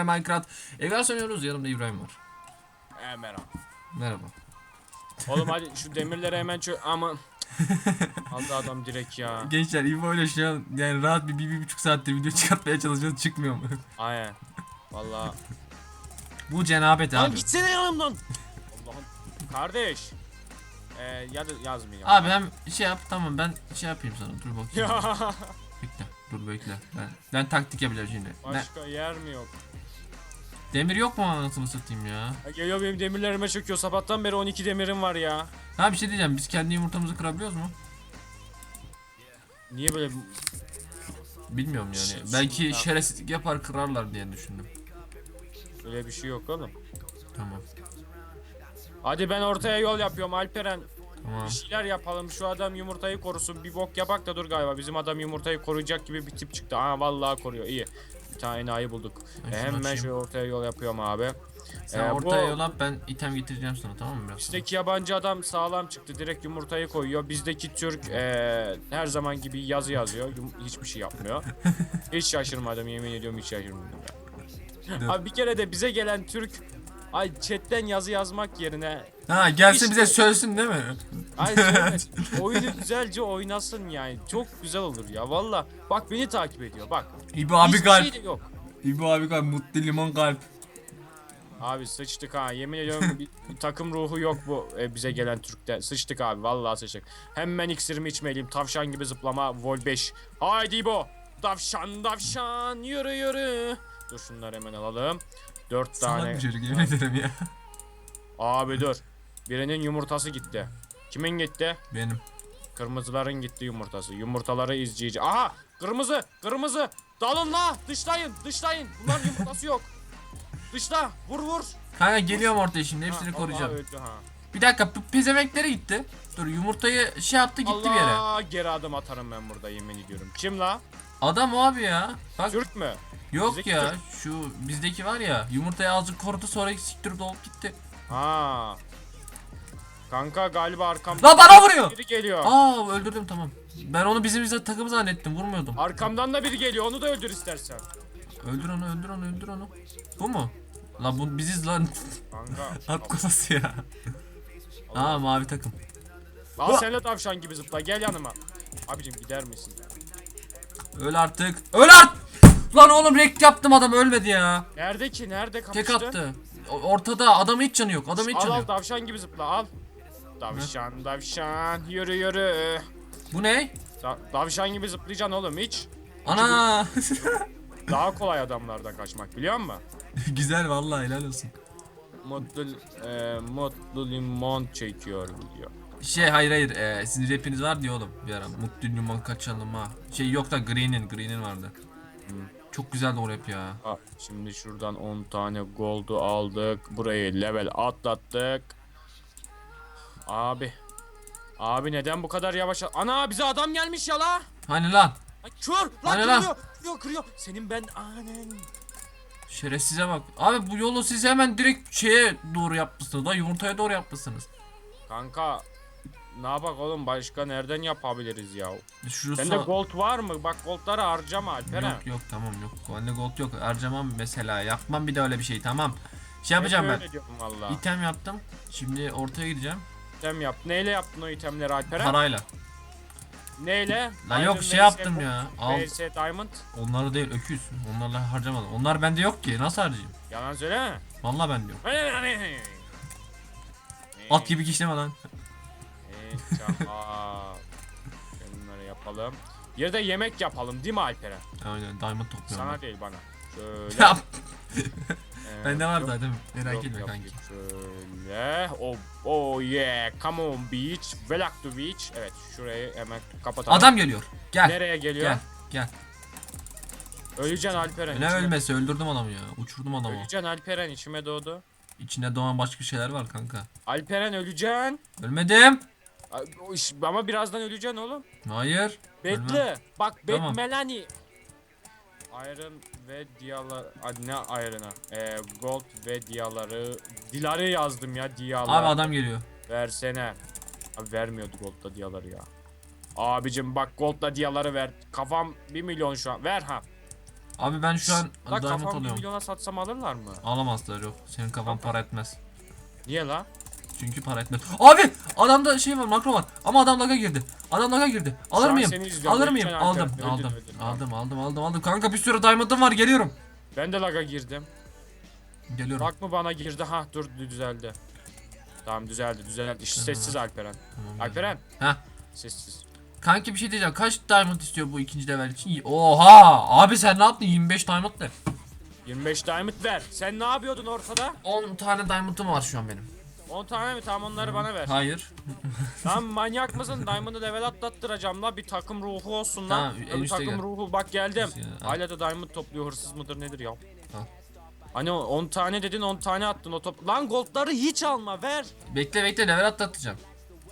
ve Minecraft. Evvel oynuyoruz. Yanımda İbrahim var. He merhaba. Merhaba. Oğlum hadi şu demirleri hemen çö... Ama... Aldı adam direkt ya. Gençler İbo ile şu an yani rahat bir, bir, bir buçuk saattir video çıkartmaya çalışıyoruz. Çıkmıyor mu? Aynen. Valla. Bu cenabet Lan abi. gitsene yanımdan. Allah'ım. Kardeş. Ee, ya da yazmayayım. Abi ben şey yap tamam ben şey yapayım sana. Dur bakayım. Ya Bekle. Dur bekle. Ben ben taktik yapacağım şimdi. Ben, başka yer mi yok? Demir yok mu anasını satayım ya? Ya Geliyor benim demirlerime çöküyor. Sabahtan beri 12 demirim var ya. Ha bir şey diyeceğim. Biz kendi yumurtamızı kırabiliyoruz mu? Niye böyle Bilmiyorum yani. Şey- Belki şey- şerefsizlik yapar kırarlar diye düşündüm. böyle bir şey yok oğlum? Tamam. Hadi ben ortaya yol yapıyorum Alperen. Tamam. Bir şeyler yapalım. Şu adam yumurtayı korusun. Bir bok yapak da dur galiba. Bizim adam yumurtayı koruyacak gibi bir tip çıktı. Aa vallahi koruyor. İyi. Tane enayi bulduk. Ben E, şunu hemen açayım. şöyle ortaya yol yapıyorum abi. Sen Ee, ortaya bu- yol yap ben item getireceğim sana tamam mı biraz? Bizdeki yabancı adam sağlam çıktı. Direkt yumurtayı koyuyor. Bizdeki Türk eee, her zaman gibi yazı yazıyor. Yum- hiçbir şey yapmıyor. hiç şaşırmadım yemin ediyorum hiç şaşırmadım. ya. Abi bir kere de bize gelen Türk ay chatten yazı yazmak yerine Ha gelsin İşte- bize söylesin değil mi? ay söylemesin. oyunu güzelce oynasın yani. Çok güzel olur ya valla. Bak beni takip ediyor bak. İbo abi Hiçbir kalp. şey yok. İbo abi kalp. Mutlu limon kalp. Abi sıçtık ha yemin ediyorum bir, bir takım ruhu yok bu e, bize gelen Türk'te sıçtık abi vallahi sıçtık Hemen iksirimi içmeliyim tavşan gibi zıplama vol 5 Haydi bu Tavşan tavşan yürü yürü Dur şunları hemen alalım 4 Salak tane bir çocuk yemin ederim ya. Abi dur Birinin yumurtası gitti Kimin gitti? Benim. Kırmızıların gitti yumurtası Yumurtaları izleyici Aha kırmızı kırmızı Dalın la dışlayın dışlayın Bunların yumurtası yok Dışla vur vur Kanka geliyorum ortaya şimdi hepsini Ha, koruyacağım. öldü ha. Bir dakika bu pezevenklere gitti. Dur yumurtayı şey yaptı gitti bir yere. Allah geri adım atarım ben burada yemin ediyorum. Kim la? Adam o abi ya. Bak Türk mü? yok bizdeki ya şu bizdeki var ya yumurtayı azıcık korudu sonra siktir dolup gitti. Ha. Kanka galiba arkamdan Lan bana vuruyor. biri geliyor. Aa öldürdüm tamam. Ben onu bizim bize takım zannettim vurmuyordum. Arkamdan da biri geliyor. Onu da öldür istersen. Öldür onu öldür onu öldür onu. Bu mu? Lan bu biziz lan. Kanka. At kozası ya. Aa mavi takım. Al sen de tavşan gibi zıpla. Gel yanıma. Abicim gider misin? Öl artık. Öl art. Lan oğlum rekt yaptım adam ölmedi ya. Nerede ki? Nerede kapıştı? Tek attı. O- Ortada adamın hiç canı yok. Adamın hiç Al canı al yok. tavşan gibi zıpla al. Tavşan tavşan yürü yürü. Bu ne? Ta- tavşan gibi zıplayacaksın oğlum hiç. Ana. Daha kolay adamlardan kaçmak biliyor musun? Güzel vallahi helal olsun. Mutlu, e, mutlu limon çekiyor diyor. Şey hayır hayır ee, sizin rapiniz var diye oğlum bir ara mutlu limon kaçalım ha. Şey yok da Green'in Green'in vardı. Çok güzeldi o rap ya. Ha, şimdi şuradan 10 tane gold'u aldık. Burayı level atlattık. Abi. Abi neden bu kadar yavaş? Ana bize adam gelmiş ya la. Hani lan Ay, Kör lan Hani lan? kırıyor. Kırıyor kırıyor. Senin ben anen. şerefsize bak. Abi bu yolu siz hemen direkt şeye doğru yapmışsınız da yumurtaya doğru yapmışsınız. Kanka ne yapak oğlum başka nereden yapabiliriz ya? Şu Sende gold var mı? Bak goldları harcama Alperen. Yok yok tamam yok. Bende gold yok. Harcamam mesela. Yapmam bir de öyle bir şey tamam. Şey yapacağım ben. öyle diyorum valla. İtem yaptım. Şimdi ortaya gideceğim. İtem yap. Neyle yaptın o itemleri Alperen? Parayla. Neyle? Lan yok Iron şey yaptım ya. Al. VS Diamond. Onları değil öküz. Onlarla harcamadım. Onlar bende yok ki. Nasıl harcayayım? Yalan söyleme. Vallahi bende yok. At gibi kişneme lan. Tamam. Şunları yapalım. Bir de yemek yapalım değil mi Alperen? Aynen diamond topluyorum. Sana değil bana. Şöyle. ben. ee, Bende var yok, zaten. Merak yok, etme yok, kanki. Şöyle. Oh, oh yeah. Come on beach. Welcome to beach. Evet şurayı hemen kapatalım. Adam geliyor. Gel. Nereye geliyor? Gel. Gel. Öleceksin Alperen. Ne içime- ölmesi öldürdüm adamı ya. Uçurdum adamı. Öleceksin Alperen içime doğdu. İçinde doğan başka şeyler var kanka. Alperen öleceksin. Ölmedim. Ay, o iş- Ama birazdan öleceksin oğlum. Hayır. Bekle. Bak bet Tamam. Melanie. Iron ve diyalar ne iron'a? Ee, gold ve diyaları Diları yazdım ya diyalar. Abi adam geliyor. Versene. Abi vermiyordu goldla diyaları ya. Abicim bak goldla diyaları ver. Kafam 1 milyon şu an. Ver ha. Abi ben şu an La diamond kafam 1 alıyorum. milyona satsam alırlar mı? Alamazlar yok. Senin kafan para etmez. Niye la? Çünkü para etmez. Abi adamda şey var makro var. Ama adam laga girdi. Adam laga girdi. Alır mıyım? Alır mıyım? Aldım. Aldım. Aldım aldım aldım aldım. Kanka bir sürü diamond'ım var geliyorum. Ben de laga girdim. Geliyorum. Bak mı bana girdi? Ha dur düzeldi. Tamam düzeldi düzeldi. İşte sessiz Alperen. Tamam, Alperen. Heh. Sessiz. Kanki bir şey diyeceğim. Kaç diamond istiyor bu ikinci level için? Oha! Abi sen ne yaptın? 25 diamond ne? 25 diamond ver. Sen ne yapıyordun ortada? 10 tane diamond'ım var şu an benim. 10 tane mi? Tamam onları bana ver. Hayır. Lan manyak mısın? Diamond'ı level atlattıracağım la. Bir takım ruhu olsun Tamam, lan. en bir üste takım gel. ruhu. Bak geldim. Üste gel, al. Hala da diamond topluyor. Hırsız mıdır nedir ya? Al. Hani 10 tane dedin 10 tane attın o top. Lan goldları hiç alma ver. Bekle bekle level atlatacağım.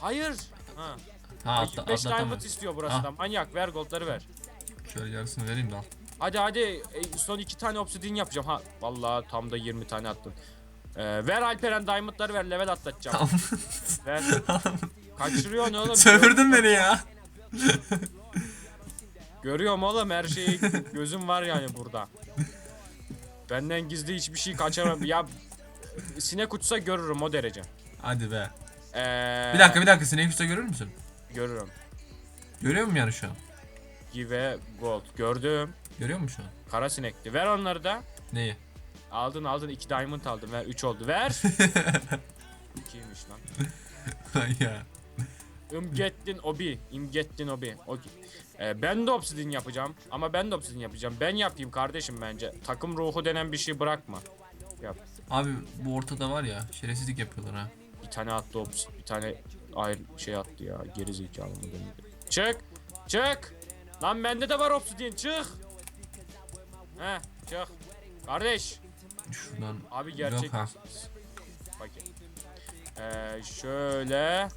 Hayır. Ha. Ha atla, 25 diamond istiyor burası Ha. da. Manyak ver goldları ver. Şöyle yarısını vereyim de al. Hadi hadi e, son iki tane obsidian yapacağım. Ha vallahi tam da 20 tane attın. Ee, ver Alperen diamondları ver level atlatacağım. Tamam. ver. Kaçırıyorsun oğlum. Sömürdün beni ya. Görüyorum oğlum her şeyi gözüm var yani burada. Benden gizli hiçbir şey kaçamam. Ya sinek uçsa görürüm o derece. Hadi be. Ee, Bir dakika bir dakika sinek üstte görür müsün? Görürüm. Görüyor musun yani şu an? Give gold. Gördüm. Görüyor musun şu an? Kara sinekti. Ver onları da. Neyi? Aldın aldın. iki diamond aldın. Ver. Üç oldu. Ver. İkiymiş lan. ya. Imgettin obi. Imgettin obi. Okey. Ee, ben de obsidian yapacağım. Ama ben de obsidian yapacağım. Ben yapayım kardeşim bence. Takım ruhu denen bir şey bırakma. Yap. Abi bu ortada var ya şerefsizlik yapıyorlar ha. Bir tane attı ops. Bir tane ayrı şey attı ya. Geri zekalı mı dönüyor? Çık. Çık. Lan bende de var obsidian. Çık. He çık. Kardeş. Şuradan Abi gerçek Yok? Bakayım. Ee, şöyle.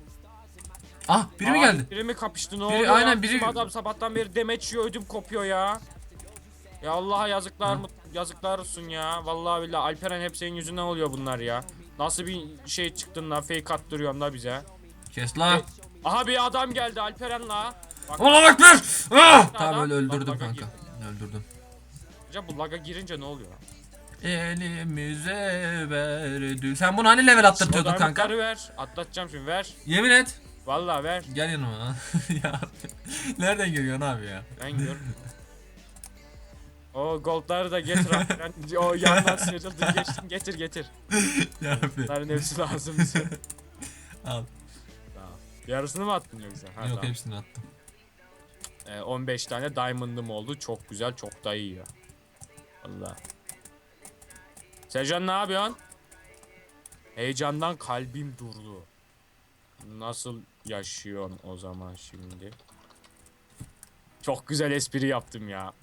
Ah biri mi Abi, geldi? Biri mi kapıştı ne Biri- oluyor aynen, ya? biri- Bizim adam sabahtan beri demeç yiyor ödüm kopuyor ya. Ya Allah'a yazıklar mı yazıklar olsun ya. Vallahi billahi Alperen hep senin yüzünden oluyor bunlar ya. Nasıl bir şey çıktın la fake attırıyorsun la bize. Kes la. Aha bir adam geldi Alperen la. Bak Allah. Ah! Adam- Tamam öyle öldürdüm Bak, bak, kanka. Öldürdüm. ya bu laga girince ne oluyor? Elimize verdi. Sen bunu hani level attırtıyordun O kanka? ver. Atlatacağım şimdi ver. Yemin et. Vallahi ver. Gel yanıma. ya nereden geliyorsun abi ya? Ben gör. O goldları da getir Alperen. o yandan sıyrıldın geçtin getir getir. ya abi. Bunların hepsi lazım bize. Al. Tamam. Yarısını mı attın yoksa? Ha, Yok tamam. hepsini attım. Ee, 15 tane diamond'ım oldu. Çok güzel, çok da iyi ya. Allah. Sejan ne yapıyorsun? Heyecandan kalbim durdu. Nasıl yaşıyorsun o zaman şimdi? Çok güzel espri yaptım ya.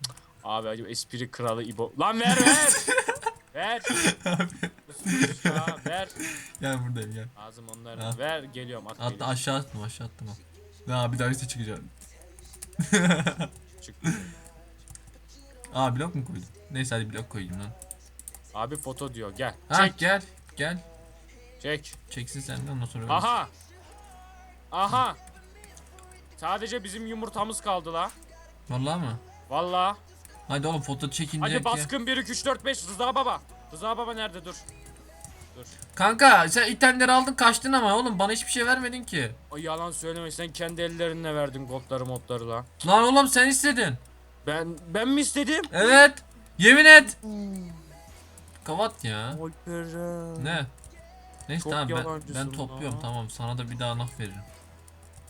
Abi acaba espri kralı İbo. Lan ver ver. ver. Ya, ver. Gel buradayım gel. Ağzım onları. Ha. Ver geliyorum at. Atla geliyorum. aşağı attım aşağı attım. Ya bir daha üste çıkacağım. Çık. Aa blok mu koydun? Neyse hadi blok koyayım lan. Abi foto diyor gel. Ha Çek gel gel. çek. Çeksin sen de ondan sonra. Aha. Aha. Sadece bizim yumurtamız kaldı la. Vallahi mı? Valla. Hadi oğlum foto çekince. Hadi baskın 1 2 3 4 5 Rıza baba. Rıza baba nerede dur. Dur. Kanka sen itemleri aldın kaçtın ama oğlum bana hiçbir şey vermedin ki. Ay yalan söyleme sen kendi ellerinle verdin goldları modları la. Lan oğlum sen istedin. Ben ben mi istedim? Evet. Yemin et. Kavat ya. Alperen. Ne? Neyse Çok tamam ben, yalancısın ben topluyorum lan. tamam sana da bir daha nah veririm.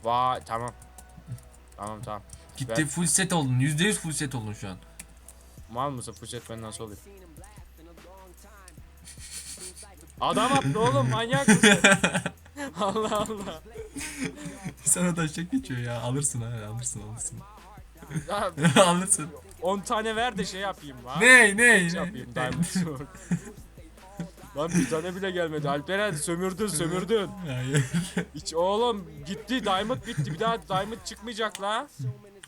Vay tamam. Tamam tamam. Gitti Ben- full set oldun. %100 full set oldun şu an. Mal mısın fırsat ben nasıl olayım? Adam attı oğlum manyak mısın? Allah Allah. Sana taşacak geçiyor ya. Alırsın ha alırsın alırsın. Ya, alırsın. 10 tane ver de şey yapayım la. Ne ne Şey yapayım Sword. Lan bir tane bile gelmedi. Alperen sömürdün sömürdün. Hayır. Hiç oğlum gitti Diamond bitti. Bir daha Diamond çıkmayacak la.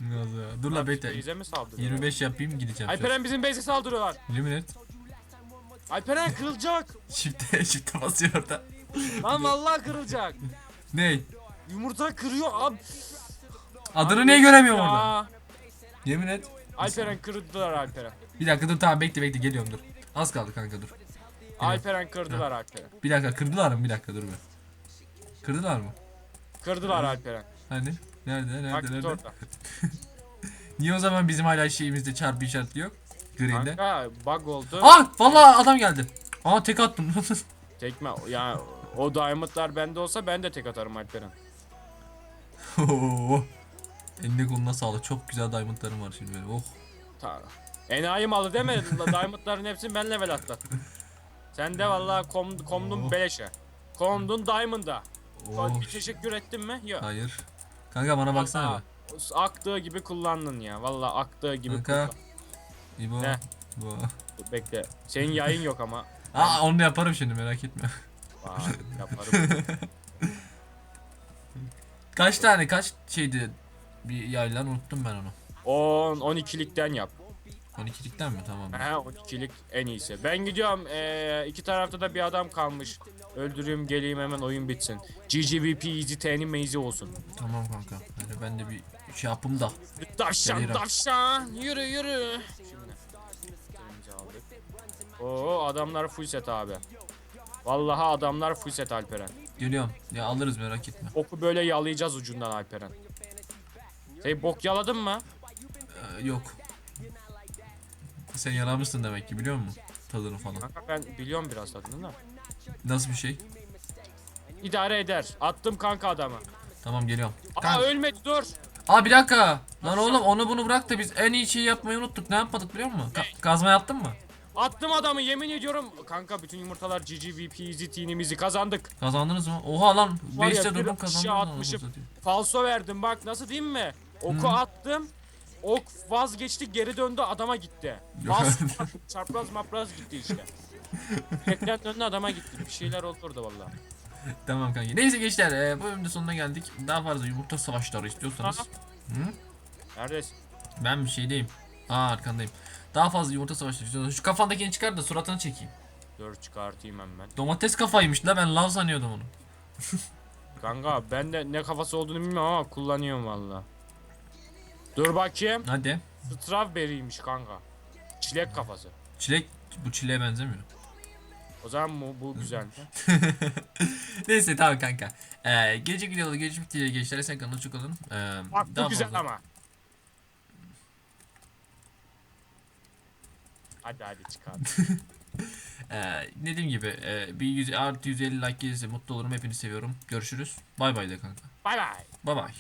Ya. Dur la bekle. Bize mi saldırıyor? 25 yapayım gideceğim. Alperen bizim base'e saldırıyorlar. Yemin et. Alperen kırılacak. Shift'e shift'e basıyor orada. Lan vallahi kırılacak. Ne? Yumurta kırıyor abi. Adını niye göremiyorum orada? Yemin et. Alperen kırdılar Alperen. Bir dakika dur tamam bekle bekle geliyorum dur. Az kaldı kanka dur. Alperen kırdılar Alperen. Bir dakika kırdılar mı? Bir dakika dur be. Kırdılar mı? Kırdılar Alperen. Hani? Nerede? Nerede? Bak Nerede? orada. Niye o zaman bizim hala şeyimizde çarpı işareti yok? Green'de. Kanka bug oldu. Ah vallahi adam geldi. Aa tek attım. Tekme ya o diamondlar bende olsa ben de tek atarım Alperen. Eline koluna sağlık. Çok güzel diamondlarım var şimdi benim. Oh. Ta. Enayi malı? La- Diamondların hepsini ben level atlattım. Sen de vallahi kom, komdun Oh. beleşe. Komdun diamond'a. Oh. Bir teşekkür ettin mi? Yok. Hayır. Kanka bana baksana Vallahi Aktığı gibi kullandın ya. Vallahi aktığı gibi Kanka. kullan. bir. İbo. Ne? Bu. Dur, Bekle. Senin yayın yok ama. Aa onu yaparım şimdi merak etme. Vay, yaparım. Kaç tane kaç şeydi bir yaylan unuttum ben onu. 10 12'likten yap. 12'likten mi tamam. He 12'lik en iyisi. Ben gidiyorum. Ee, iki tarafta da bir adam kalmış. Öldüreyim geleyim hemen oyun bitsin. GGVP easy teni meyzi olsun. Tamam kanka. Hadi ben de bir şey yapım da. Davşan Geliyorum. davşan yürü yürü. Şimdi aldık. Oo adamlar full set abi. Vallahi adamlar full set Alperen. Geliyorum. Ya alırız merak etme. Oku böyle yalayacağız ucundan Alperen. Sen bok yaladın mı? Ee, yok. Sen yaramışsın demek ki biliyor musun? Tadını falan. Kanka ben biliyorum biraz tadını da. Nasıl bir şey? İdare eder. Attım kanka adamı. Tamam geliyorum. Aa Kanka. ölmedi dur. Aa bir dakika. Lan oğlum onu bunu bırak da biz en iyi şeyi yapmayı unuttuk. Ne yapmadık biliyor musun? Ka- kazma yaptın mı? Attım adamı yemin ediyorum. Kanka bütün yumurtalar GGVP easy team'imizi kazandık. Kazandınız mı? Oha lan. Var ya, 5'te bir durdum. Anasını satayım. Falso verdim bak nasıl diyeyim mi? Oku attım. Ok vazgeçti geri döndü adama gitti. Falso çapraz mapraz gitti işte. Tekrar döndü adama gitti. Bir şeyler oldu orada valla. Tamam kanka. Neyse gençler e, bu bölümün de sonuna geldik. Daha fazla yumurta savaşları istiyorsanız. Hı? Neredesin? Ben bir şeydeyim. Aa arkandayım. Daha fazla yumurta savaşları istiyorsanız şu kafandakini çıkar da suratını çekeyim. Dur çıkartayım hemen. Domates kafaymış la ben lav sanıyordum onu. Kanka ben de ne kafası olduğunu bilmiyorum ama kullanıyorum valla. Dur bakayım. Hadi. Strawberry'ymiş kanka. Çilek kafası. Çilek bu çileğe benzemiyor. O zaman bu, bu güzel. Neyse tamam kanka. Ee, gelecek videoda görüşmek dileğiyle gençler. Sen kanalına çok olun. Ee, Bak bu güzel fazla- ama. Hadi hadi çıkar. Ee, dediğim gibi e, bir 100, artı 150 like gelirse mutlu olurum. Hepinizi seviyorum. Görüşürüz. Bay bay de kanka. Bay bay. Bay bay.